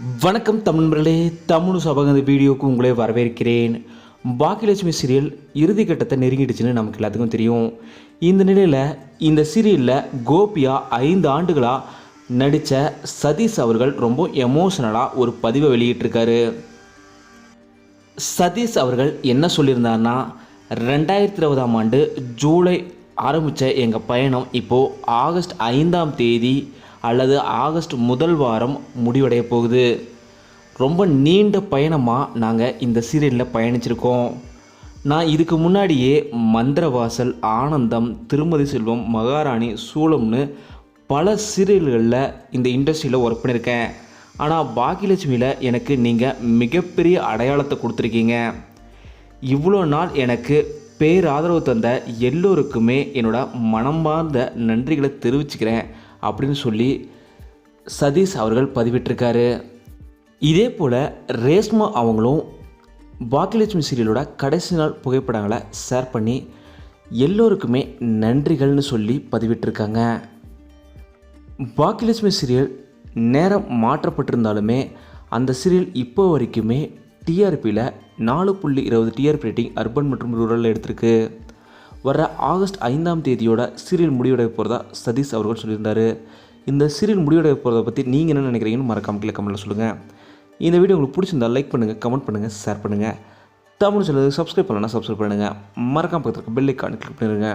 வணக்கம் தமிழ்நண்பர்களே தமிழ் சபக இந்த வீடியோவுக்கு உங்களை வரவேற்கிறேன். பாக்கியலட்சுமி சீரியல் இறுதி கட்டத்தை நெருங்கிடுச்சுன்னு நமக்கு எல்லாத்துக்கும் தெரியும். இந்த நிலையில் இந்த சீரியலில் கோபியா ஐந்து ஆண்டுகளாக நடித்த சதீஷ் அவர்கள் ரொம்ப எமோஷனலாக ஒரு பதிவை வெளியிட்டிருக்காரு. சதீஷ் அவர்கள் என்ன சொல்லியிருந்தாருன்னா ரெண்டாயிரத்தி இருபதாம் ஆண்டு ஜூலை ஆரம்பித்த எங்கள் பயணம் இப்போது ஆகஸ்ட் ஐந்தாம் தேதி அல்லது ஆகஸ்ட் முதல் வாரம் முடிவடைய போகுது. ரொம்ப நீண்ட பயணமாக நாங்கள் இந்த சீரியலில் பயணிச்சிருக்கோம். நான் இதுக்கு முன்னாடியே மந்திரவாசல் ஆனந்தம் திருமதி செல்வம் மகாராணி சூளம்னு பல சீரியல்களில் இந்த இண்டஸ்ட்ரியில் ஒர்க் பண்ணியிருக்கேன் ஆனால் பாக்கியலட்சுமியில் எனக்கு நீங்கள் மிகப்பெரிய அடையாளத்தை கொடுத்துருக்கீங்க. இவ்வளோ நாள் எனக்கு பேராதரவு தந்த எல்லோருக்குமே என்னோட மனமார்ந்த நன்றிகளை தெரிவிச்சுக்கிறேன். அப்படின்னு சொல்லி சதீஷ் அவர்கள் பதிவிட்டிருக்காரு. இதே போல் ரேஷ்மா அவங்களும் பாக்கியலட்சுமி சீரியலோட கடைசி நாள் புகைப்படங்களை ஷேர் பண்ணி எல்லோருக்குமே நன்றிகள்னு சொல்லி பதிவிட்டிருக்காங்க. பாக்கியலட்சுமி சீரியல் நேரம் மாற்றப்பட்டிருந்தாலுமே அந்த சீரியல் இப்போ வரைக்குமே டிஆர்பியில் நாலு புள்ளி இருபது டிஆர்பி ரேட்டிங் அர்பன் மற்றும் ரூரலில் எடுத்திருக்கு. வர ஆகஸ்ட் ஐந்தாம் தேதியோட சீரியல் முடிவடைய போகிறதா சதீஷ் அவர்கள் சொல்லியிருந்தார். இந்த சீரியல் முடிவடைய போகிறத பற்றி நீங்கள் என்ன நினைக்கிறீங்கன்னு மறக்காம கீழே கமெண்ட்டில் சொல்லுங்கள் இந்த வீடியோ உங்களுக்கு பிடிச்சிருந்தா லைக் பண்ணுங்கள் கமெண்ட் பண்ணுங்கள் ஷேர் பண்ணுங்கள் தமிழ் சொல்லுறது சப்ஸ்கிரைப் பண்ணலன்னா சப்ஸ்கிரைப் பண்ணுங்கள் மறக்காம பக்கத்துக்கு பெல் ஐக்கான் கிளிக் பண்ணிடுங்க